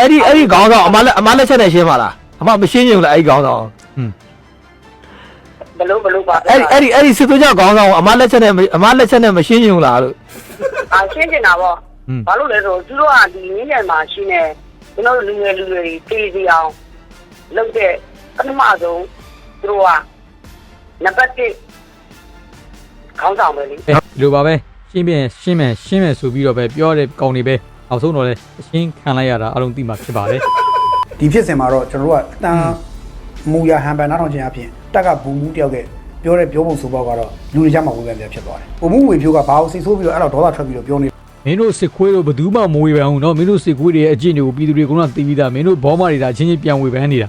အဲ့ဒီအဲ့ဒီခေါင်းဆောင်အမလက်အမလက်ချက်နဲ့ရှင်းပါလားအမမရှင်းချင်ဘူးလားအဲ့ဒီခေါင်းဆောင်ဘလို့ဘလို့ပါအဲ့ဒီအဲ့ဒီအဲ့ဒီစစ်သွေးကြခေါင်းဆောင်ကိုအမလက်ချက်နဲ့မအမလက်ချက်နဲ့မရှင်းချင်ဘူးလားလို့အာရှင်းနေတာပေါ့อืมဘာလို့လဲဆိုသူတို့ကဒီနည်းနယ်မှာရှိနေကျွန်တော်တို့လူငယ်လူငယ်တွေတေးစီအောင်လုပ်တဲ့ပထမဆုံးသူတို့ကနံပါတ်1ခေါင်းဆောင်ပဲလေဒီလိုပါပဲရှင်းပြန်ရှင်းမယ်ရှင်းမယ်ဆိုပြီးတော့ပဲပြောတဲ့ကောင်းနေပဲ နောက်ဆုံးတော့လည်းအရှင်းခံလိုက်ရတာအားလုံးသိမှာဖြစ်ပါတယ်ဒီဖြစ်စဉ်မှာတော့ကျွန်တော်တို့ကအတန်မူရဟန်ပန်နားထောင်ခြင်းအပြင်တက်ကဘူမူတယောက်ရဲ့ပြောတဲ့ပြောပုံဆိုပေါက်ကတော့လူတွေကြမှာဝေဖန်ပြဖြစ်သွားတယ်။ပုံမှုဝေဖြိုးကဘာလို့စိတ်ဆိုးပြီးတော့အဲ့တော့ဒေါသထွက်ပြီးတော့ပြောနေမင်းတို့စစ်ခွေးတို့ဘယ်သူမှမဝေဖန်ဘူးနော်မင်းတို့စစ်ခွေးတွေရဲ့အကျင့်တွေကိုပြည်သူတွေကတော့သိပြီးသားမင်းတို့ဘောမတွေဒါချင်းချင်းပြန်ဝေဖန်နေတာ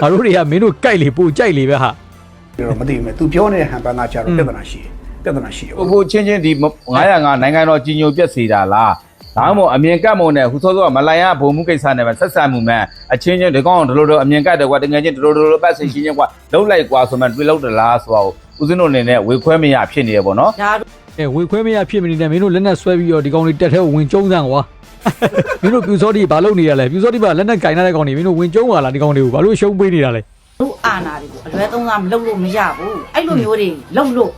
ငါတို့တွေကမင်းတို့ကြိုက်လေပို့ကြိုက်လေပဲဟာတော့မသိဘူးမဲ့ तू ပြောနေတဲ့ဟန်ပန်ကကြာတော့ပြဿနာရှိတယ်ပြဿနာရှိတယ်ဟိုချင်းချင်းဒီ905နိုင်ငံတော်ကြီးညိုပြက်စီတာလား ဒါမှမဟုတ်အမြင်ကတ်မုံနဲ့ဟူစောစောကမလိုင်ရဘုံမှုကိစ္စနဲ့ပဲဆက်ဆံမှုမဲ့အချင်းချင်းဒီကောင်ဒလိုဒလိုအမြင်ကတ်တယ်ကွာတကယ်ချင်းဒလိုဒလိုပတ်စင်ချင်းချင်းကွာလုံးလိုက်ကွာဆိုမှတွေးလို့တလားဆိုတော့ဦးဇင်းတို့အနေနဲ့ဝေခွဲမရဖြစ်နေရပေါ့နော်ဒါအဲဝေခွဲမရဖြစ်မနေတဲ့မင်းတို့လက်နဲ့ဆွဲပြီးတော့ဒီကောင်တွေတက်ထဲကိုဝင်ကျုံးစမ်းကွာမင်းတို့ပြူစောတိဘာလုပ်နေရလဲပြူစောတိဘာလက်နဲ့ကင်ထားတဲ့ကောင်တွေမင်းတို့ဝင်ကျုံးပါလားဒီကောင်တွေကိုဘာလို့ရှုံးပေးနေတာလဲတို့အာနာတွေကိုအလွဲသုံးစားမလုပ်လို့မရဘူးအဲ့လိုမျိုးတွေလုပ်လို့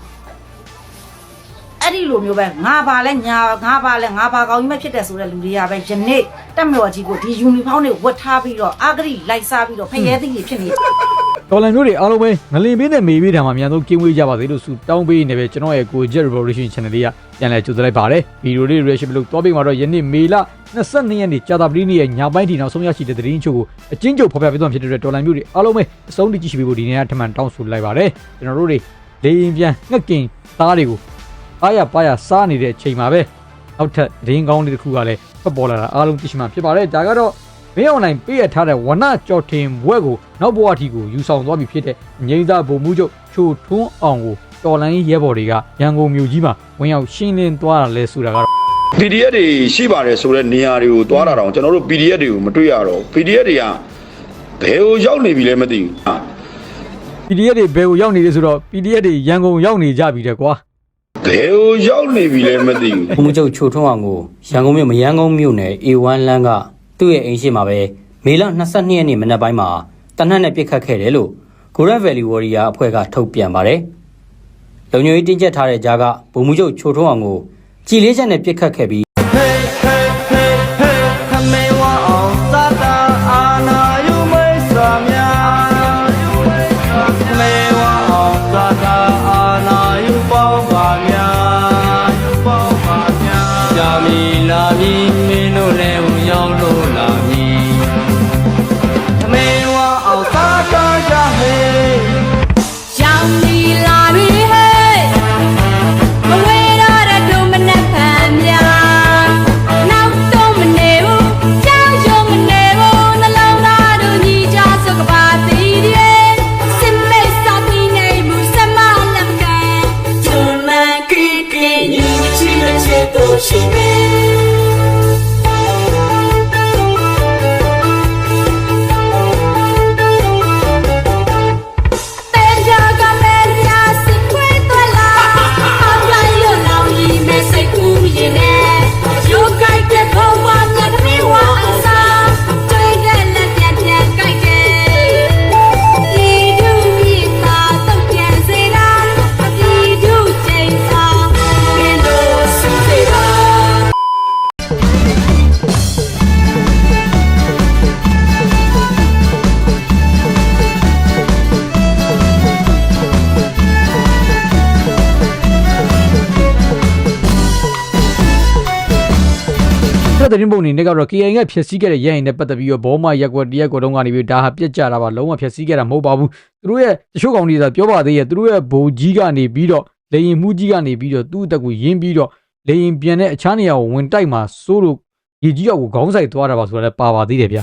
အဲ့ဒီလိုမျိုးပဲငါပါလဲညာငါပါလဲငါပါကောင်းကြီးမဖြစ်တဲ့ဆိုတဲ့လူတွေကပဲယနေ့တက်မတော်ကြီးကိုဒီယူနီဖောင်းတွေဝတ်ထားပြီးတော့အာဂရိလိုက်စားပြီးတော့ဖရဲသိကြီးဖြစ်နေတယ်တော်လန်မျိုးတွေအားလုံးပဲငလင်ပေးနဲ့မေပေးတာမှာအများဆုံးကင်းဝေးကြပါစေလို့ဆုတောင်းပေးနေပဲကျွန်တော်ရဲ့ကို Jet Revolution Channel လေးကပြန်လည်ကြိုဆိုလိုက်ပါတယ်ဗီဒီယိုလေး reaction ပြုလို့တောပေးမှာတော့ယနေ့မေလ22ရက်နေ့ကြာသပတေးနေ့ရဲ့ညပိုင်းထိနောက်ဆုံးရရှိတဲ့သတင်းချို့ကိုအချင်းချုပ်ဖော်ပြပေးသွားဖြစ်တဲ့အတွက်တော်လန်မျိုးတွေအားလုံးပဲအဆုံးထိကြည့်ရှုပေးဖို့ဒီနေ့ကထမှန်တောင်းဆိုလိုက်ပါတယ်ကျွန်တော်တို့တွေလေရင်ပြန်ငှက်ကင်သားတွေကို အားရပါရစားနေတဲ့အချိန်မှာပဲနောက်ထပ်သတင်းကောင်းလေးတစ်ခုကလည်းဖတ်ပေါ်လာတာအားလုံးသိရှိမှဖြစ်ပါတယ်ဒါကတော့မင်းအွန်လိုင်းပေးရထားတဲ့ဝနကြော်တင်ဘွဲကိုနောက်ဘဝထီကိုယူဆောင်သွားပြီဖြစ်တဲ့ငိမ့်သားဗိုလ်မှူးချုပ်ချိုထွန်းအောင်ကိုတော်လိုင်းရဲဘော်တွေကရန်ကုန်မြို့ကြီးမှာဝင်ရောက်ရှင်းလင်းသွားတာလဲဆိုတာကတော့ PDF တွေရှိပါတယ်ဆိုတဲ့နေရာတွေကိုသွားတာတော့ကျွန်တော်တို့ PDF တွေကိုမတွေ့ရတော့ဘူး PDF တွေကဘယ်ကိုရောက်နေပြီလဲမသိဘူးဟာ PDF တွေဘယ်ကိုရောက်နေလဲဆိုတော့ PDF တွေရန်ကုန်ရောက်နေကြပြီတဲ့ကွာ ဘယ်ကိုရောက်နေပြီလဲမသိဘူးဘုံမချုပ်ချိုထွန်းအောင်ကိုရန်ကုန်မြို့မရန်ကုန်မြို့နယ် A1 လမ်းကသူ့ရဲ့အိမ်ရှိမှာပဲမေလ22ရက်နေ့မနက်ပိုင်းမှာတနက်နဲ့ပြစ်ခတ်ခဲ့တယ်လို့ Golden Valley Warrior အဖွဲ့ကထုတ်ပြန်ပါတယ်။လုံခြုံရေးတင်းကျပ်ထားတဲ့ကြားကဘုံမချုပ်ချိုထွန်းအောင်ကိုကြည်လေးချက်နဲ့ပြစ်ခတ်ခဲ့ပြီး ဆက်သတင်းပုံအနေနဲ့ကတော့ KI ကဖျက်ဆီးခဲ့တဲ့ရရင်နဲ့ပတ်သက်ပြီးတော့ဘောမရက်ကွက်တရက်ကွက်တုန်းကနေပြီးဒါဟာပြက်ကြတာပါလုံးဝဖျက်ဆီးခဲ့တာမဟုတ်ပါဘူးသူတို့ရဲ့တချို့ကောင်တွေကပြောပါသေးရဲ့သူတို့ရဲ့ဘိုလ်ကြီးကနေပြီးတော့လေရင်မှုကြီးကနေပြီးတော့သူ့အတက်ကိုယင်းပြီးတော့လေရင်ပြန်တဲ့အခြားနေရာကိုဝင်တိုက်မှာစိုးလို့ရေကြီးရောက်ကိုခေါင်းဆိုင်သွားတာပါဆိုတာလည်းပါပါသေးတယ်ဗျာ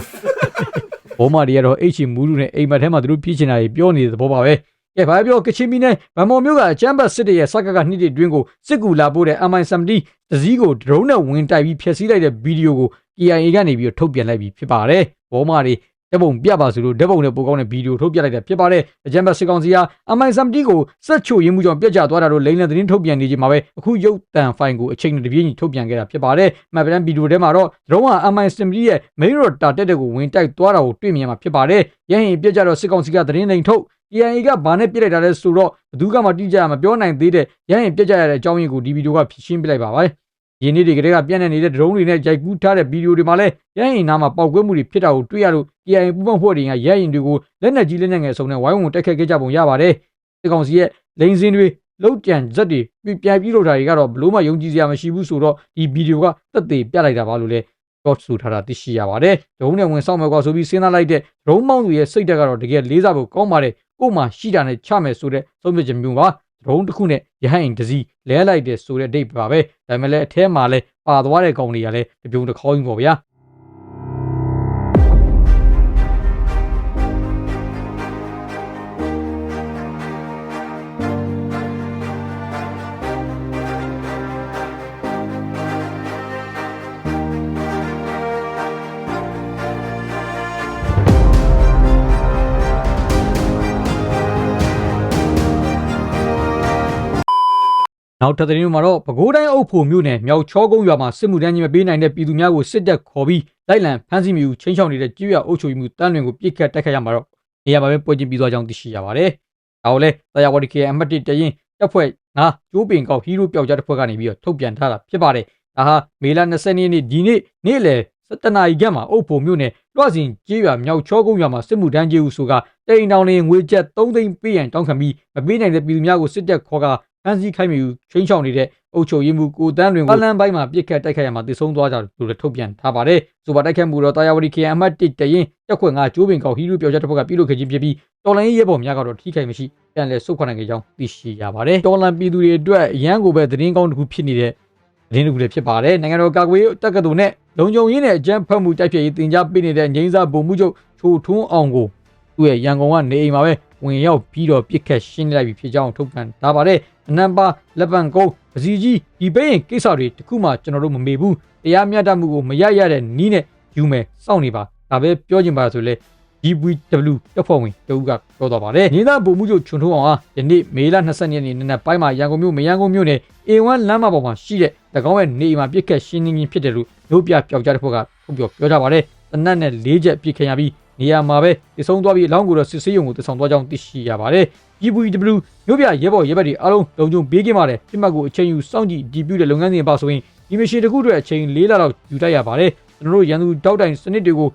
ဘောမတွေကတော့ H မူးလူနဲ့အိမ်မက်ထဲမှာသူတို့ပြေးချင်တာတွေပြောနေတဲ့သဘောပါပဲ ကဲဘာပြောကချင်မီနဲ့ဗမော်မျိုးကအချမ်းဘတ်စစ်တရဲ့စက်ကကနှစ်တွေတွင်းကိုစစ်ကူလာပို့တဲ့ MI70 တစည်းကိုဒရုန်းနဲ့ဝင်တိုက်ပြီးဖျက်ဆီးလိုက်တဲ့ဗီဒီယိုကို KIA ကနေပြီးတော့ထုတ်ပြန်လိုက်ပြီးဖြစ်ပါတယ်။ဘောမတွေဓာတ်ပုံပြပါဆိုလို့ဓာတ်ပုံနဲ့ပိုကောင်းတဲ့ဗီဒီယိုထုတ်ပြလိုက်တာဖြစ်ပါတယ်အကြံဘတ်စစ်ကောင်စီဟာ MI70 ကိုစက်ချိုရင်းမှုကြောင့်ပြတ်ကျသွားတာလို့လိန်လန်သတင်းထုတ်ပြန်နေချိန်မှာပဲအခုရုပ်တံဖိုင်ကိုအချိန်နဲ့တပြေးညီထုတ်ပြန်ခဲ့တာဖြစ်ပါတယ်မှတ်ပဒံဗီဒီယိုထဲမှာတော့ဒရုန်းဟာ MI70 ရဲ့ main road တာတက်တဲ့ကိုဝင်တိုက်သွားတာကိုတွေ့မြင်မှာဖြစ်ပါတယ်ရဟင်ပြတ်ကျတော့စစ်ကောင်စီကသတင်းလိန်ထုတ် KIA ကဘာနဲ့ပြစ်လိုက်တာလဲဆိုတော့ဘယ်သူကမှတိကျမပြောနိုင်သေးတဲ့ရဟင်ပြတ်ကျရတဲ့အကြောင်းရင်းကိုဒီဗီဒီယိုကဖြည့်ရှင်းပြလိုက်ပါပါ။ယင်းနေ့တွေကတည်းကပြန့်နေနေတဲ့ drone တွေနဲ့ရိုက်ကူးထားတဲ့ဗီဒီယိုတွေမှာလည်းရဟင်နာမှာပောက်ကွဲမှုတွေဖြစ်တာကိုတွေ့ရလို့ KIA ပူးပေါင်းဖွဲ့တွေကရဟင်တွေကိုလက်နက်ကြီးလက်နက်ငယ်အစုံနဲ့ဝိုင်းဝန်းတိုက်ခတ်ခဲ့ကြပုံရပါတယ်။ဒီကောင်စီရဲ့လိန်စင်းတွေလောက်ကြံဇက်တွေပြန်ပြီးလို့တာတွေကတော့ဘလို့မှယုံကြည်စရာမရှိဘူးဆိုတော့ဒီဗီဒီယိုကသက်သေပြလိုက်တာပါလို့လည်းတော့ဆိုထားတာသိရှိရပါတယ်။ဒရုန်းနဲ့ဝင်ဆောင်မယ်ကွာဆိုပြီးစဉ်းစားလိုက်တဲ့ဒရုန်းမောင်းသူရဲ့စိတ်ဓာတ်ကတော့တကယ်လေးစားဖို့ကောင်းပါတယ်။ ကို့မှာရှိတာနဲ့ချမယ်ဆိုတဲ့သုံးပြချက်မျိုးပါ။ဒရုန်းတစ်ခုနဲ့ရဟင်တစီလဲလိုက်တဲ့ဆိုတဲ့ဒိတ်ပါပဲ။ဒါပေမဲ့လည်းအထဲမှာလည်းပါသွားတဲ့ကောင်တွေကလည်းတပြုံတစ်ခေါင်းကြီးပေါ့ဗျာ။ နောက်ထပ်သတင်းတွေမှာတော့ပဲခူးတိုင်းအုပ်ဖို့မြို့နယ်မြောက်ချောကုန်းရွာမှာစစ်မှုထမ်းကြီးမပေးနိုင်တဲ့ပြည်သူများကိုစစ်တပ်ခေါ်ပြီးလိုက်လံဖမ်းဆီးမှုချင်းချောင်းနေတဲ့ကြေးရွာအုပ်ချုပ်မှုတန်းလွင်ကိုပြစ်ခတ်တိုက်ခတ်ရမှာတော့နေရာမှာပဲပွဲချင်းပြီးသွားကြောင်းသိရှိရပါတယ်။ဒါကိုလည်းတရားဝတီ KM အမှတ်1တရင်တပ်ဖွဲ့ငါကျိုးပင်ကောက်ဟီးရိုးပျောက်ကြားတပ်ဖွဲ့ကနေပြီးတော့ထုတ်ပြန်ထားတာဖြစ်ပါတယ်။ဒါဟာမေလ20ရက်နေ့ဒီနေ့နေ့လယ်17နာရီခန့်မှာအုပ်ဖို့မြို့နယ်လွှတ်စင်ကြေးရွာမြောက်ချောကုန်းရွာမှာစစ်မှုထမ်းကြီးဦးဆိုကတိန်တောင်လင်းငွေကျပ်3သိန်းပေးရန်တောင်းခံပြီးမပေးနိုင်တဲ့ပြည်သူများကိုစစ်တပ်ခေါ်က ဖမ်းဆီးခိုင်းမှုချင်းချောင်းနေတဲ့အုပ်ချုပ်ရေးမှူးကိုတန်းလွင်ကိုလမ်းပိုင်းမှာပြစ်ခတ်တိုက်ခိုက်ရမှာတည်ဆုံသွားကြလို့လည်းထုတ်ပြန်ထားပါတယ်။ဆိုပါတိုက်ခိုက်မှုတော့တာယာဝတီ KM အမှတ်1တရင်တက်ခွက်ငါကျိုးပင်ကောက်ဟီးရိုးပြောက်ချက်တစ်ဖက်ကပြုလုပ်ခဲ့ခြင်းဖြစ်ပြီးတော်လိုင်းရဲဘော်များကတော့ထိခိုက်မရှိပြန်လည်ဆုတ်ခွာနိုင်ခဲ့ကြောင်းသိရှိရပါတယ်။တော်လန်ပြည်သူတွေအတွက်အရန်ကိုပဲသတင်းကောင်းတစ်ခုဖြစ်နေတဲ့သတင်းတစ်ခုလည်းဖြစ်ပါတယ်။နိုင်ငံတော်ကာကွယ်ရေးတက္ကသိုလ်နဲ့လုံခြုံရေးနဲ့အကြမ်းဖက်မှုတိုက်ဖျက်ရေးတင် जा ပေးနေတဲ့ငိမ့်စာဗိုလ်မှူးချုပ်ချိုထွန်းအောင်ကိုသူ့ရဲ့ရန်ကုန်ကနေအိမ်မှာပဲဝင်ရောက်ပြီးတော့ပြစ်ခတ်ရှင်းလိုက်ပြီဖြစ်ကြောင်းထုတ်ပြန်ထားပါတယ်။ အနံပါလက်ပံကုန်းပစီကြီးဒီပိရင်ကိစ္စတွေတခုမှကျွန်တော်တို့မမေ့ဘူးတရားမျှတမှုကိုမရရတဲ့နီးနဲ့ယူမယ်စောင့်နေပါဒါပဲပြောချင်ပါဆိုလေ GVW တပ်ဖွဲ့ဝင်တဦးကပြောသွားပါတယ်။ညီသားဗိုလ်မှူးချုပ်ချွန်ထုံးအောင်ဟာယနေ့မေလ22ရက်နေ့နနက်ပိုင်းမှာရန်ကုန်မြို့မရန်ကုန်မြို့နယ် A1 လမ်းမပေါ်မှာရှိတဲ့၎င်းရဲ့နေအိမ်မှာပြစ်ခတ်ရှင်းလင်းခြင်းဖြစ်တယ်လို့မြို့ပြပျောက်ကြားတစ်ဖွဲ့ကထုတ်ပြောပြောကြပါတယ်။တနက်နဲ့၄ချက်ပြစ်ခတ်ရပြီး နေရာမှာပဲတည်ဆုံသွားပြီးအလောင်းကိုတော့စစ်ဆေးရုံကိုတည်ဆောင်သွားကြောင်းသိရှိရပါတယ်။ GVW မြို့ပြရဲဘော်ရဲဘက်တွေအားလုံးလုံခြုံပေးခဲ့ပါတယ်။ပြစ်မှတ်ကိုအချိန်ယူစောင့်ကြည့်ဒီပြုတဲ့လုပ်ငန်းစဉ်ပါဆိုရင်ဒီမရှင်တစ်ခုအတွက်အချိန်၄လလောက်ယူတတ်ရပါတယ်။ကျွန်တော်တို့ရန်သူတောက်တိုင်စနစ်တွေကို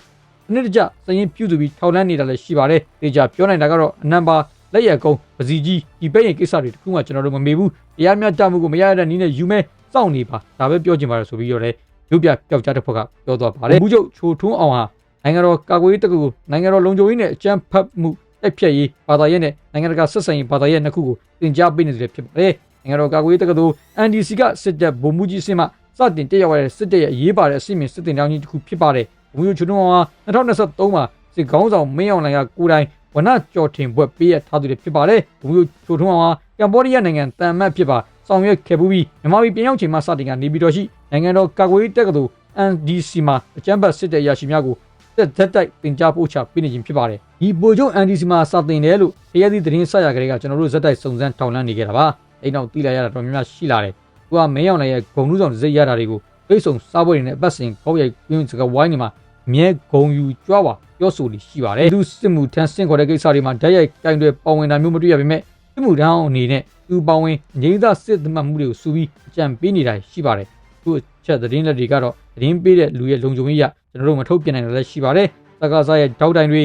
စနစ်တကျစရင်ပြုစုပြီးထောက်လန်းနေတာလည်းရှိပါတယ်။ဒေကြပြောနိုင်တာကတော့အနံပါလက်ရက်ကုန်းပစီကြီးဒီပဲ့ရင်ကိစ္စတွေတခုမှကျွန်တော်တို့မမေ့ဘူး။တရားမျှတမှုကိုမရရတဲ့နည်းနဲ့ယူမဲစောင့်နေပါဒါပဲပြောချင်ပါတယ်ဆိုပြီးတော့လည်းရုပ်ပြပျောက်ကြားတစ်ဖက်ကပြောသွားပါတယ်။ဘူးချုပ်ချိုထွန်းအောင်ဟာ နိုင်ငံတော်ကာကွယ်ရေးတက္ကသိုလ်နိုင်ငံတော်လုံခြုံရေးနဲ့အကြမ်းဖက်မှုတိုက်ဖြတ်ရေးဘာသာရေးနဲ့နိုင်ငံတကာဆက်ဆံရေးဘာသာရေးနှစ်ခုကိုသင်ကြားပေးနေတယ်ဖြစ်ပါတယ်။နိုင်ငံတော်ကာကွယ်ရေးတက္ကသိုလ် NDC ကစစ်တပ်ဗိုလ်မှူးကြီးစင်မှစတင်တက်ရောက်ရတဲ့စစ်တပ်ရဲ့အရေးပါတဲ့အစီအမံစစ်တင်တောင်းကြီးတစ်ခုဖြစ်ပါတယ်။ဘူးချုပ်ချိုထွန်းအောင်ဟာ2023မှာစစ်ကောင်းဆောင်မင်းအောင်လှိုင်ကကိုယ်တိုင်ဝနကျော်ထင်ဘွက်ပေးရထားသူတွေဖြစ်ပါတယ်။ဘူးချိုထွန်းအောင်ဟာကမ္ဘောဒီးယားနိုင်ငံတန်မတ်ဖြစ်ပါဆောင်ရွက်ခဲ့ပူးပြီးမြန်မာပြည်ပြန်ရောက်ချိန်မှာစတင်ကနေပြည်တော်ရှိနိုင်ငံတော်ကာကွယ်ရေးတက္ကသိုလ် NDC မှာအကြမ်းဖက်စစ်တပ်ရရှိများကို တက်သက်တိုက်တင် जा ပို့ချပေးနေခြင်းဖြစ်ပါတယ်။ဒီပို့ချုပ် NDC မှာစတင်တယ်လို့တရားသီးသတင်းဆက်ရကြတဲ့ကကျွန်တော်တို့ဇက်တိုက်စုံစမ်းထောင်လန်းနေကြတာပါ။အဲ့နောက်သိလာရတာတော့များများရှိလာတယ်။သူကမင်းအောင်လည်းရဲ့ဂုံလူးဆောင်စိတ်ရတာတွေကိုဖိတ်ဆုံစားပွဲတွေနဲ့အပတ်စဉ်ကောက်ရိုက်ပြင်းစကဝိုင်းနေမှာအမြဲဂုံယူကြွားပါပြောဆိုလိရှိပါတယ်။သူစစ်မှုထမ်းဆင့်ခေါ်တဲ့ကိစ္စတွေမှာဓာတ်ရိုက်ကင်တွေပါဝင်တာမျိုးမတွေ့ရပါပဲ။စစ်မှုထမ်းအနေနဲ့သူပါဝင်ငိမ့်သားစစ်သမတ်မှုတွေကိုစူပြီးအကြံပေးနေတာရှိပါတယ်။သူ့ချက်သတင်းလက်တွေကတော့သတင်းပေးတဲ့လူရဲ့လုံခြုံရေးရ ကျွန်တော်တို့မထုတ်ပြန်နိုင်တာလည်းရှိပါတယ်။သက္ကစားရဲ့တောက်တိုင်တွေ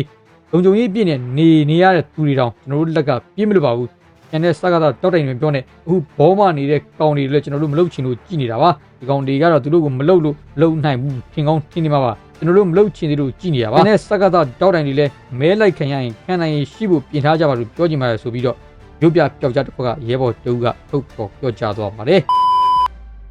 လုံခြုံရေးပြည့်နေနေနေရတဲ့သူတွေတောင်ကျွန်တော်တို့လက်ကပြည့်မလို့ပါဘူး။ကျန်တဲ့စကားသားတောက်တိုင်တွေပြောနေအခုဘောမနေတဲ့ကောင်တွေလည်းကျွန်တော်တို့မလုပ်ချင်လို့ကြည်နေတာပါဒီကောင်တွေကတော့သူတို့ကိုမလုပ်လို့လုံနိုင်ဘူးထင်ကောင်းထင်နေမှာပါကျွန်တော်တို့မလုပ်ချင်သေးလို့ကြည်နေတာပါ။နဲ့စကားသားတောက်တိုင်တွေလည်းမဲလိုက်ခံရရင်ခံနိုင်ရင်ရှိဖို့ပြင်ထားကြပါလို့ပြောချင်ပါတယ်ဆိုပြီးတော့ရုပ်ပြပျောက်ကြားတစ်ခါကရဲဘော်တူကထုတ်ပေါ်ပြောကြားသွားပါတယ်။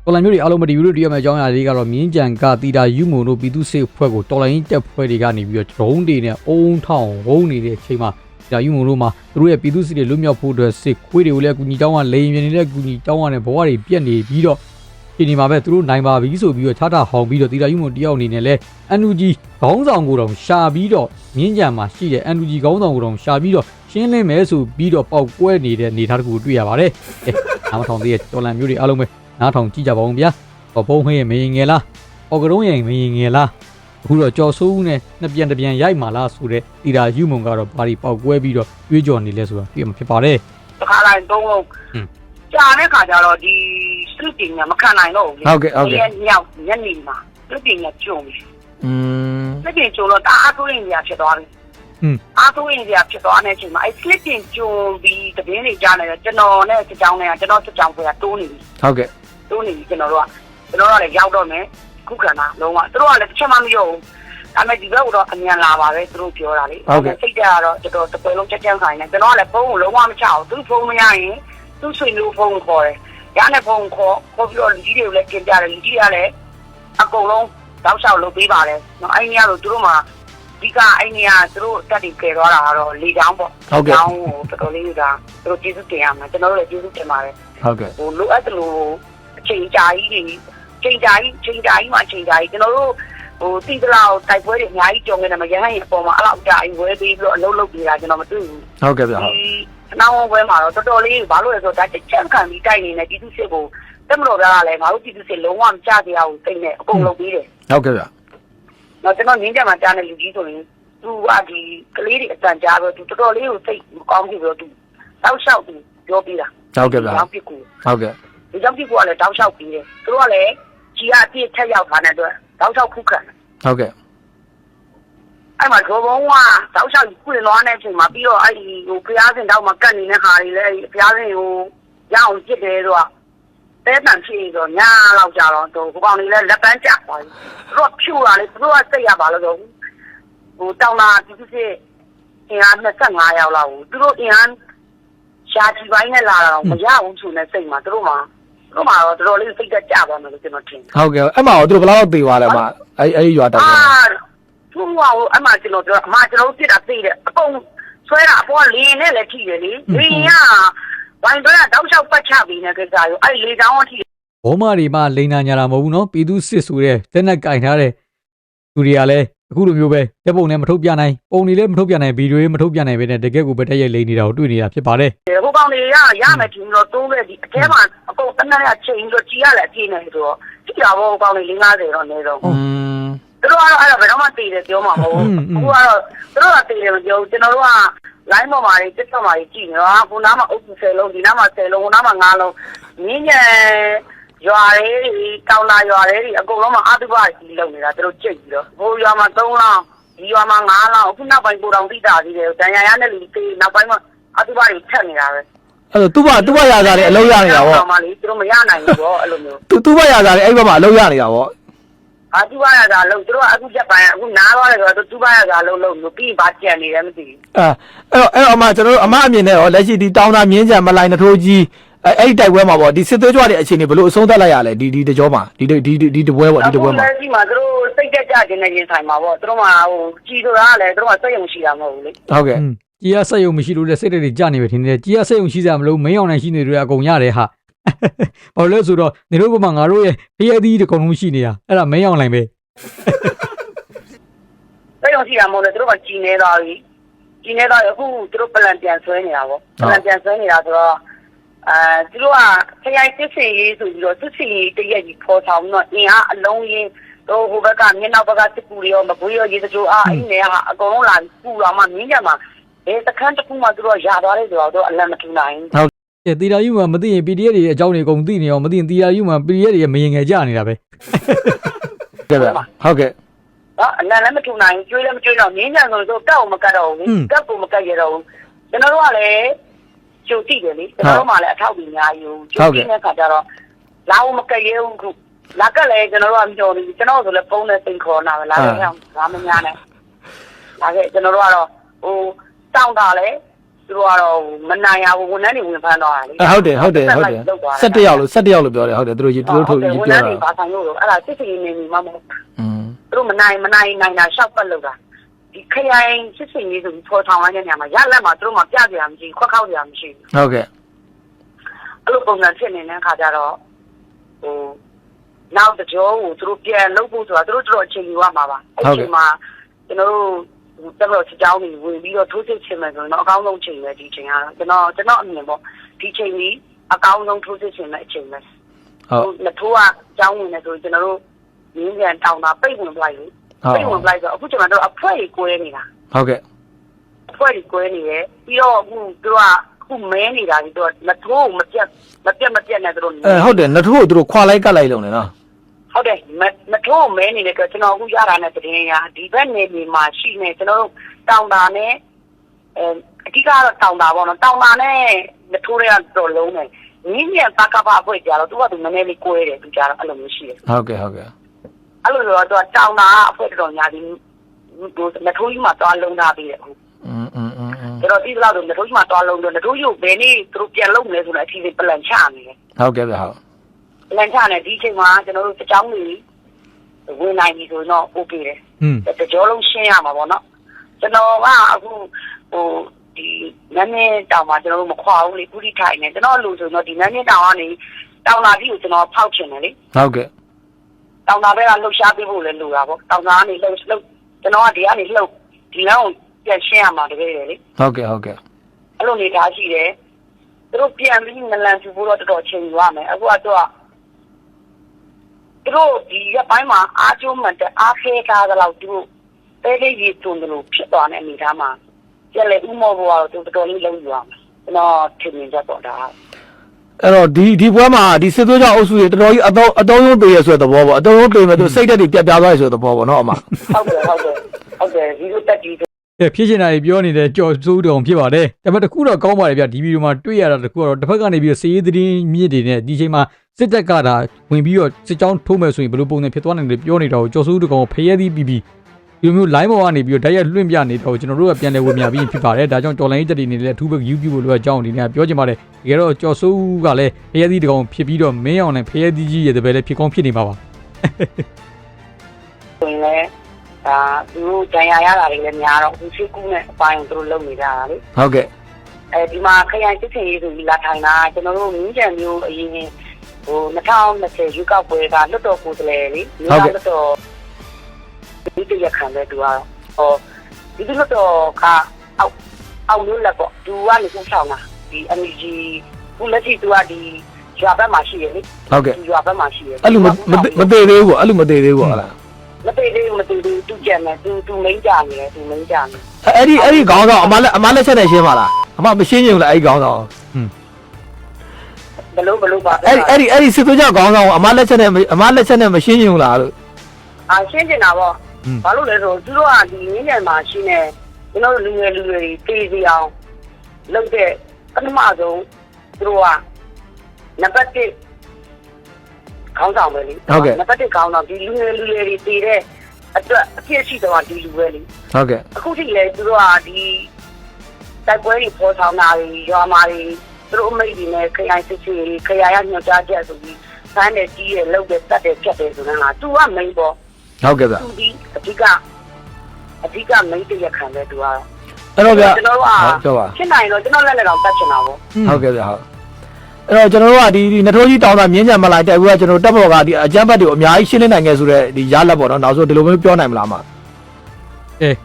တော်လိုင်းမျိုးတွေအားလုံးမတည်ဘူးလို့တရမယ့်အကြောင်းအရာလေးကတော့မြင်းကြံကတီတာယူမုံတို့ပြည်သူ့စစ်ဖွဲ့ကိုတော်လိုင်းတက်ဖွဲ့တွေကနေပြီးတော့ဒရုန်းတွေနဲ့အုံထောင်ဝုန်းနေတဲ့အချိန်မှာတီတာယူမုံတို့မှာသူတို့ရဲ့ပြည်သူ့စစ်တွေလွတ်မြောက်ဖို့အတွက်စစ်ခွေးတွေကိုလည်းအကူညီတောင်းရလိန်မြင်နေတဲ့ကူညီတောင်းရတဲ့ဘဝတွေပြက်နေပြီးတော့ဒီဒီမှာပဲသူတို့နိုင်ပါပြီဆိုပြီးတော့ခြားတာဟောင်ပြီးတော့တီတာယူမွန်တယောက်အနေနဲ့လဲ NUG ခေါင်းဆောင်ကိုတော့ရှာပြီးတော့မြင်းကြံမှာရှိတဲ့ NUG ခေါင်းဆောင်ကိုတော့ရှာပြီးတော့ရှင်းလင်းမယ်ဆိုပြီးတော့ပေါက်ကွဲနေတဲ့အနေအထားတစ်ခုကိုတွေ့ရပါတယ်။အဲနားမထောင်သေးတဲ့တော်လန်မျိုးတွေအားလုံးပဲ နားထောင်ကြည့်ကြပါဦးဗျာ။ဟောဘုံဟင်းရဲ့မရင်ငယ်လား။အော်ကရုံးရဲ့မရင်ငယ်လား။အခုတော့ကြော်ဆိုးဦးနဲ့နှစ်ပြန်တစ်ပြန်ရိုက်မာလားဆိုတဲ့တီတာယူမွန်ကတော့ဘာဒီပေါက်ကွဲပြီးတော့တွေးကြော်နေလဲဆိုတာသိမှာဖြစ်ပါတယ်တစ်ခါတိုင်းသုံးလုံးဟွန်းကြာတဲ့ခါကျတော့ဒီစလူတင်ကမခံနိုင်တော့ဘူးလေဟုတ်ကဲ့ဟုတ်ကဲ့ဒီညောက်ညနေမှာစလူတင်ကကျုံပြီอืมစလူတင်ကျုံတော့တအားဆိုးရင်ကြာဖြစ်သွားပြီ။ဟွန်းအားဆိုးရင်ကြာဖြစ်သွားတဲ့အချိန်မှာအဲစလူတင်ကျုံပြီးတပင်းတွေကြားနေတယ်ကျွန်တော်နဲ့စကြောင်းနဲ့ကျွန်တော်စကြောင်းဖွဲ့ကတိုးနေပြီဟုတ်ကဲ့ တိုးနေပြီကျွန်တော်တို့ကကျွန်တော်တို့ကလည်းရောက်တော့မယ်ခုခံတာလုံးဝသူတို့ကလည်းတစ်ချက်မှမပြောဘူးဒါပေမဲ့ဒီဘက်ကတော့အမြန်လာပါပဲသူတို့ပြောတာလေစိတ်ဓာတ်ကတော့တော်တော်တပွဲလုံးချက်ချင်းခိုင်းတယ်ကျွန်တော်ကလည်းဖုန်းကိုလုံးဝမချအောင်သူဖုန်းမရရင်သူ့ဆွေမျိုးဖုန်းကိုခေါ်တယ်ရတဲ့ဖုန်းကိုခေါ်ခေါ်ပြီးတော့လူကြီးတွေကိုလည်းတင်ပြတယ်လူကြီးကလည်းအကုန်လုံးတောက်လျှောက်လုပ်ပေးပါတယ်နော်အဲ့ဒီကတော့သူတို့မှာဒီကအဲ့ဒီကသူတို့တက်တီကယ်သွားတာကတော့လေချောင်းပေါ့ချောင်းကိုတော်တော်လေးကသူတို့ကျေးဇူးတင်ရမှာကျွန်တော်တို့လည်းကျေးဇူးတင်ပါတယ်ဟုတ်ကဲ့ဟိုလိုအပ်တယ်လို့အ ချိန်ကြာကြီးတွေချိန်ကြာကြီးချိန်ကြာကြီးမှအချိန်ကြာကြီးကျွန်တော်တို့ဟိုတိတလောက်တိုက်ပွဲတွေအများကြီးကြုံနေတယ်မရဟန်းရင်အပေါ်မှာအဲ့လောက်ကြာကြီးဝဲပြီးပြီးတော့အလုပ်လုပ်ပြီးတာကျွန်တော်မတွေ့ဘူးဟုတ်ကဲ့ဗျဟုတ်ဒီနောက်ဝဲမှာတော့တော်တော်လေးဘာလို့လဲဆိုတော့ဒါတစ်ချက်ခံပြီးတိုက်နေတဲ့ပြည်သူစစ်ကိုတက်မလို့ပြားလည်းငါတို့ပြည်သူစစ်လုံးဝမကြတရားဘူးတိတ်နေအကုန်လုပ်ပြီးတယ်ဟုတ်ကဲ့ဗျတော့ကျွန်တော်ငင်းကြမှာကြားနေလူကြီးဆိုရင်သူကဒီကလေးတွေအတန်ကြားပြီးသူတော်တော်လေးကိုစိတ်မကောင်းဘူးပြီးတော့သူတောက်လျှောက်သူပြောပြတာဟုတ်ကဲ့ဗျတောက်ပြကူဟုတ်ကဲ့ ဒီကြောင့်ပြကူကလည်းတောက်လျှောက်ပြီးတယ်သူတို့ကလည်းကြီးအပြည့်ထက်ရောက်တာနဲ့အတွက်တောက်လျှောက်ခုခံတယ်ဟုတ်ကဲ့အဲ့မှာဘောဘုံကတောက်လျှောက်ခုလွန်တဲ့အချိန်မှာပြီးတော့အဲ့ဒီဟိုဖျားစင်တောက်မှာကတ်နေတဲ့ဟာတွေလည်းဖျားစင်ကိုရအောင်ပြစ်တယ်ဆိုတော့တဲတန်ဖြစ်တော့ညာလောက်ကြတော့သူဟိုကောင်တွေလည်းလက်ပန်းကျသွားပြီသူတို့ဖြူတာလေသူတို့ကစိတ်ရပါလို့ဆိုဟိုတောင်းလာဒီစစ်အင်အား25ရောက်လောက်သူတို့အင်အားရှားချီပိုင်းနဲ့လာတော့မရဘူးသူနဲ့စိတ်မှာသူတို့မှာသူ တို့မှာတော့တော်တော်လေးစိတ်သက်ကြပါမယ်လို့ကျွန်တော်ထင်တယ်ဟုတ်ကဲ့အဲ့မှာတော့သူတို့ဘယ်လောက်သေသွားလဲအမအဲ့အဲ့ဒီရွာတောက်အာတယ်သူ့ဟောအမှကျွန်တော်ပြောအမှကျွန်တော်ပြစ်တာသိတယ်အကုန်ဆွဲတာအပေါ်လင်းနဲ့လည်းထိတယ်လေလင်းကဝိုင်းတော့တောက်လျှောက်ပတ်ချပြီးနေကြကြရောအဲ့လေချောင်းအထိဘောမတွေမှာလိန်နာညာတာမဟုတ်ဘူးနော်ပြည်သူစစ်ဆိုတဲ့တက်နက်ကင်ထားတဲ့သူတွေကလည်း အခုလိုမျိုးပဲတက်ပုံနဲ့မထုတ်ပြနိုင်ပုံတွေလည်းမထုတ်ပြနိုင်ဗီဒီယိုတွေမထုတ်ပြနိုင်ပဲနဲ့တကယ်ကိုပဲတက်ရိုက်လိန်နေတာကိုတွေ့နေတာဖြစ်ပါတယ်ဟိုကောင်တွေရရမယ်ထင်တော့တိုးခဲ့ဒီအထဲမှာအကုန်တနက်ရချိန်ပြီးတော့ကြီးရလည်းအပြည့်နေဆိုတော့ကြည့်ရဘောဟိုကောင်တွေ50တော့နေတော့อืมသူတို့ကတော့အဲ့ဒါဘယ်တော့မှတည်တယ်ပြောမှာမဟုတ်ဘူးအခုကတော့သူတို့ကတည်တယ်မပြောဘူးကျွန်တော်တို့က line ပေါ်မှာတွေ TikTok မှာကြီးကြည့်နေတာခုနားမှာအုပ်စု10လုံးဒီနားမှာ10လုံးခုနားမှာ9လုံးမြင်းညံ ရွာတွေတောင်လာရွာတွေအကုန်လုံးမှာအတုပကြီးလုံနေတာသူတို့ကြိတ်ပြီးတော့ဟိုရွာမှာ3လောင်းဒီရွာမှာ9လောင်းအခုနောက်ပိုင်းပူတော်တိတာကြီးတယ်တန်ရရနဲ့လူတေးနောက်ပိုင်းမှာအတုပတွေထက်နေတာပဲအဲ့တော့သူ့ဘသူ့ဘရာသားတွေအလုံးရနေတာဗောမှလေသူတို့မရနိုင်ဘူးဗောအဲ့လိုမျိုးသူသူ့ဘရာသားတွေအဲ့ဘက်မှာအလုံးရနေတာဗောအတုပရတာလုံးသူတို့ကအခုချက်ပိုင်းအခုနားသွားတယ်ဆိုတော့သူပရတာလုံးလုံးလို့ပြီးပါကြံနေတယ်မသိဘူးအဲအဲ့တော့အဲ့တော့အမကျွန်တော်တို့အမအမြင်နဲ့ရောလက်ရှိဒီတောင်းတာမြင်းကြံမလိုက်နှထိုးကြီး အဲ့အဲ့ဒီတိုက်ပွဲမှာဗောဒီစစ်သွေးကြွတဲ့အခြေအနေဘယ်လိုအဆုံးသတ်လိုက်ရလဲဒီဒီတကြောမှာဒီဒီဒီဒီတပွဲဗောဒီတပွဲမှာအခုလက်ရှိမှာသူတို့စိတ်ကြကြခြင်းနဲ့ရင်ဆိုင်မှာပေါ့သူတို့မှာဟိုကြီးဆိုတာကလည်းသူတို့ကစိတ်ယုံရှိတာမဟုတ်ဘူးလေဟုတ်ကဲ့อืมကြီးရဆက်ယုံမရှိလို့တဲ့စိတ်တွေကြနေပဲထင်တယ်ကြီးရဆက်ယုံရှိစရာမလိုမင်းအောင်နိုင်ရှိနေတွေအကုန်ရတယ်ဟာဘာလို့လဲဆိုတော့နေတို့ဘက်မှာငါတို့ရဲ့ဖျက်သီးတစ်ကုန်လုံးရှိနေတာအဲ့ဒါမင်းအောင်နိုင်ပဲစိတ်ယုံရှိတာမဟုတ်လေသူတို့ကကြီးနေသွားပြီကြီးနေသွားပြီအခုသူတို့ပလန်ပြန်ဆွဲနေတာပေါ့ပလန်ပြန်ဆွဲနေတာဆိုတော့ အဲသူတို့ကခရိုင်စစ်စင်ရေးဆိုပြီးတော့စစ်စင်ရေးတရက်ကြီးပေါ်ဆောင်ပြီးတော့အင်အားအလုံးရင်းတော့ဟိုဘက်ကမျက်နောက်ဘက်ကစစ်ကူတွေရောမကွေးရောရေစကြိုအားအဲ့ဒီနေဟာအကုန်လုံးလာပြီးပူလာမှမြင်းကြမှာဘယ်စခန်းတစ်ခုမှသူတို့ကရသွားတယ်ဆိုတော့သူတို့အလံမထူနိုင်ဘူးအဲတီတာယူမှာမသိရင် PDF တွေရဲ့အကြောင်းတွေအကုန်သိနေအောင်မသိရင်တီတာယူမှာ PDF တွေရဲ့မရင်ငယ်ကြနေတာပဲကဲ့ဗျဟုတ်ကဲ့နော်အလံလည်းမထူနိုင်ကျွေးလည်းမကျွေးတော့မြင်းကြံဆိုတော့ကောက်ကိုမကတ်တော့ဘူးကတ်ကိုမကတ်ရတော့ဘူးကျွန်တော်တို့ကလည်း ကျုပ်တိတယ်လေကျွန်တော်တို့မှလည်းအထောက်အပံ့အများကြီးကိုကျုပ်တိတဲ့ခါကျတော့လာဦးမကတ်ရဘူးခုလာကလည်းကျွန်တော်တို့ကမျှော်နေကျွန်တော်ဆိုလည်းပုံနဲ့စိန်ခေါ်နာပဲလာခဲ့အောင်ငါမများနဲ့လာခဲ့ကျွန်တော်တို့ကတော့ဟိုတောင်းတာလေသူတို့ကတော့မနိုင်ရဘူးဝန်ထမ်းတွေဝင်ဖမ်းတော့တာလေအဲဟုတ်တယ်ဟုတ်တယ်ဟုတ်တယ်17ရောက်လို့17ရောက်လို့ပြောတယ်ဟုတ်တယ်သူတို့ကြီးသူတို့ထုတ်ကြီးဝန်ပြောထမ်းတာတွေပါဆိုင်လို့အဲ့ဒါစစ်စစ်နေနေမှမဟုတ်อืมသူတို့မနိုင်မနိုင်နိုင်တာရှောက်ပတ်လို့တာ ဒီခရိုင်စစ်စင်ကြီးဆိုပြီးပေါ်ထောင်လိုက်တဲ့နေရာမှာရလက်မှာသူတို့မှပြကြရမရှိခွက်ခောက်ကြရမရှိဟုတ်ကဲ့အဲ့လိုပုံစံဖြစ်နေတဲ့ခါကျတော့ဟိုနောက်တကြောကိုသူတို့ပြန်လုပ်ဖို့ဆိုတာသူတို့တော်တော်အချိန်ယူရမှာပါအဲ့ဒီအချိန်မှာကျွန်တော်တို့တက်တော့စစ်ကြောင်းတွေဝင်ပြီးတော့ထိုးစစ်ချင်မယ်ဆိုရင်တော့အကောင်းဆုံးချိန်ပဲဒီချိန်ကတော့ကျွန်တော်ကျွန်တော်အမြင်ပေါ့ဒီချိန်ကြီးအကောင်းဆုံးထိုးစစ်ချင်တဲ့အချိန်ပဲဟုတ်ဟိုလက်ထိုးကကြောင်းဝင်နေဆိုရင်ကျွန်တော်တို့ရင်းပြန်တောင်းတာပိတ်ဝင်လိုက်လို့ ဟုတ်ပိတ်ဝင်လိုက်ဆိုအခုကျွန်တော်တို့အဖွဲကြီးကွဲနေတာဟုတ်ကဲ့အဖွဲကြီးကွဲနေတယ်ပြီးတော့အခုသူတို့ကအခုမဲနေတာဒီတော့လက်ထိုးကိုမပြတ်မပြတ်မပြတ်နဲ့သူတို့အဲဟုတ်တယ်နထိုးကိုသူတို့ခွာလိုက်ကတ်လိုက်လုံးတယ်နော်ဟုတ်တယ်မမထိုးမဲနေတဲ့အတွက်ကျွန်တော်အခုရတာနဲ့တည်င်းရဒီဘက်နေမြေမှာရှိနေကျွန်တော်တို့တောင်တာနဲ့အဲအဓိကတော့တောင်တာပေါ့နော်တောင်တာနဲ့မထိုးတွေကတော်လုံးတယ်ငင်းမြန်ပကပအဖွဲ့ကြတော့သူကသူနည်းနည်းလေးကွဲတယ်သူကြတော့အဲ့လိုမျိုးရှိတယ်ဟုတ်ကဲ့ဟုတ်ကဲ့ အဲ့လိုဆိုတော့တောင်တာအဖွဲ့တော်ညာဒီဟိုမထိုးကြီးမှာသွားလုံးထားပြီးတယ်အခု อืมอืมอืมอืม ကျွန်တော်ဒီလောက်တော့မထိုးကြီးမှာသွားလုံးတော့မထိုးကြီးကိုဘယ်နေ့သူတို့ပြန်လုံးမလဲဆိုတော့အထီးလေးပလန်ချနေတယ် ဟုတ်ကဲ့ဗျဟုတ် ပလန်ချနေဒီအချိန်မှာကျွန်တော်တို့တချောင်းလေးဝင်နိုင်ပြီဆိုတော့ okay တယ် อืม တကြောလုံးရှင်းရမှာပေါ့နော်ကျွန်တော်ကအခုဟိုဒီနန်းနေတောင်မှာကျွန်တော်တို့မခွာဘူးလေကုတိထိုင်နေကျွန်တော်လူဆိုတော့ဒီနန်းနေတောင်ကနေတောင်လာပြီးကိုကျွန်တော်ဖောက်ချင်တယ်လေ ဟုတ်ကဲ့ တောင်တာဘက်ကလှုပ်ရှားပေးဖို့လည်းလိုတာပေါ့တောင်တာကနေလှုပ်လှုပ်ကျွန်တော်ကဒီကနေလှုပ်ဒီလမ်းကိုပြန်ရှင်းရမှာတကယ်လေဟုတ်ကဲ့ဟုတ်ကဲ့အဲ့လိုနေသားရှိတယ်သူတို့ပြန်ပြီးနလန်ပြဖို့တော့တော်တော်ချိန်ယူရမယ်အခုကတော့သူတို့ဒီရက်ပိုင်းမှာအားကျိုးမှန်တဲ့အားခဲကားတော့သူတို့တဲလေးရည်သွန်တယ်လို့ဖြစ်သွားတဲ့အနေသားမှာကျက်လေဥမောဘောကတော့သူတော်တော်လေးလုံးယူရမယ်ကျွန်တော်ထင်မြင်ချက်ပေါ့ဒါ အဲ့တော့ဒီဒီပွဲမှာဒီစစ်သွေးကြောင့်အုပ်စုတွေတော်တော်ကြီးအတော့အတော့ရုံးပေးရဆိုတဲ့သဘောပေါ့အတော့ရုံးပေးမဲ့သူစိတ်တက်တွေပြတ်ပြားသွားရဆိုတဲ့သဘောပေါ့နော်အမဟုတ်တယ်ဟုတ်တယ်ဟုတ်တယ်ဒီလိုတက်ကြည့်ကဲဖြစ်ချင်တာတွေပြောနေတဲ့ကြော်စိုးတုံဖြစ်ပါတယ်ဒါပေမဲ့တစ်ခုတော့ကောင်းပါတယ်ဗျဒီဗီဒီယိုမှာတွေ့ရတာတစ်ခုကတော့တစ်ဖက်ကနေပြီးတော့စီးရေးသတင်းမြစ်တွေနဲ့ဒီချိန်မှာစစ်တပ်ကဒါဝင်ပြီးတော့စစ်ကြောင်းထိုးမယ်ဆိုရင်ဘယ်လိုပုံစံဖြစ်သွားနိုင်လဲပြောနေတာကိုကြော်စိုးတုံကိုဖျဲသီးပြီးပြီး ဒီလိုမျိုး line ပေါ်ကနေပြီးတော့ဓာတ်ရိုက်လွှင့်ပြနေတာကိုကျွန်တော်တို့ကပြန်လဲဝင်မြပြီးဖြစ်ပါတယ်ဒါကြောင့်တော်လိုင်းချက်တွေနေလဲအထူးပဲ YouTube ကိုလိုအပ်ကြောင်းဒီနေ့ကပြောချင်ပါတယ်တကယ်တော့ကြော်စိုးကလည်းဖျဲသီးတကောင်ဖြစ်ပြီးတော့မင်းအောင်နဲ့ဖျဲသီးကြီးရဲ့တပည့်လည်းဖြစ်ကောင်းဖြစ်နေပါပါဆိုရင်လည်းဒါသူတို့ကြံရရတာတွေလည်းများတော့အခုရှိကူးနဲ့အပိုင်းကိုသူတို့လုပ်နေကြတာလေဟုတ်ကဲ့အဲဒီမှာခရိုင်စစ်စင်ရေးဆိုပြီးလာထိုင်တာကျွန်တော်တို့မြင်းကြံမျိုးအရင်ဟို2020ရွေးကောက်ပွဲကလွတ်တော်ကိုယ်စားလှယ်လေမြို့လွတ်တော် ဒီတရခံတဲ့သူကတော့ဟောဒီလွတ်တော်ကအောက်အောက်လို့လက်ပေါ့သူကနေဆုံးဆောင်တာဒီ MEG ခုလက်ရှိသူကဒီရွာဘက်မှာရှိရလေဟုတ်ကဲ့ဒီရွာဘက်မှာရှိရအဲ့လိုမမမသေးသေးဘူးပေါ့အဲ့လိုမသေးသေးဘူးဟုတ်လားမသေးသေးဘူးမသေးသေးဘူးသူကြံတယ်သူသူမိန်းကြနေတယ်သူမိန်းကြနေအဲ့ဒီအဲ့ဒီခေါင်းဆောင်အမလက်အမလက်ချက်နဲ့ရှင်းပါလားအမမရှင်းရင်လည်းအဲ့ဒီခေါင်းဆောင်ဘလို့ဘလို့ပါအဲ့ဒီအဲ့ဒီအဲ့ဒီစစ်သွေးကြောင့်ခေါင်းဆောင်အမလက်ချက်နဲ့အမလက်ချက်နဲ့မရှင်းရင်လားလို့အာရှင်းနေတာပေါ့ ဘာလို့လဲဆိုသူတို့ကဒီနင်းနယ်မှာရှိနေကျွန်တော်တို့လူငယ်လူငယ်တွေတေးစီအောင်လုပ်တဲ့ပထမဆုံးသူတို့ကနံပါတ်1ခေါင်းဆောင်ပဲလေနံပါတ်1ခေါင်းဆောင်ဒီလူငယ်လူငယ်တွေတည်တဲ့အတွက်အဖြစ်ရှိတော့ဒီလူပဲလေဟုတ်ကဲ့အခုထိလေသူတို့ကဒီတိုက်ပွဲတွေပေါ်ဆောင်တာတွေရွာမာတွေသူတို့အမိတ်တွေနဲ့ခရိုင်စစ်စစ်တွေခရိုင်ရညွှန်ကြားချက်ဆိုပြီးဖမ်းတယ်ကြီးတယ်လုပ်တယ်တတ်တယ်ဖြတ်တယ်ဆိုတော့ဟာသူကမိန်ပေါ့ ဟုတ်ကဲ့ဗျသူဒီအဓိကအဓိကမိတ်တရခံတယ်သူကတော့အဲ့တော့ဗျကျွန်တော်တို့ကဟုတ်ပြောပါဖြစ်နိုင်တော့ကျွန်တော်လက်လက်တော့တတ်ချင်တာပေါ့ဟုတ်ကဲ့ဗျဟုတ်အဲ့တော့ကျွန်တော်တို့ကဒီဒီနထိုးကြီးတောင်းတာမြင်းကြံမလိုက်တိုက်ဘူးကကျွန်တော်တက်ဘော်ကဒီအကြမ်းဘတ်တွေကိုအများကြီးရှင်းလင်းနိုင်ခဲ့ဆိုတော့ဒီရလက်ပေါ့နော်နောက်ဆိုဒီလိုမျိုးပြောနိုင်မလားမအေး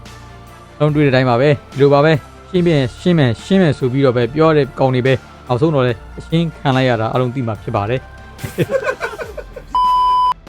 လုံးတွေ့တဲ့အတိုင်းပါပဲဒီလိုပါပဲရှင်းပြန်ရှင်းမယ်ရှင်းမယ်ဆိုပြီးတော့ပဲပြောတဲ့ကောင်းနေပဲအောက်ဆုံးတော့လဲအရှင်းခံလိုက်ရတာအလုံးသိမှာဖြစ်ပါတယ်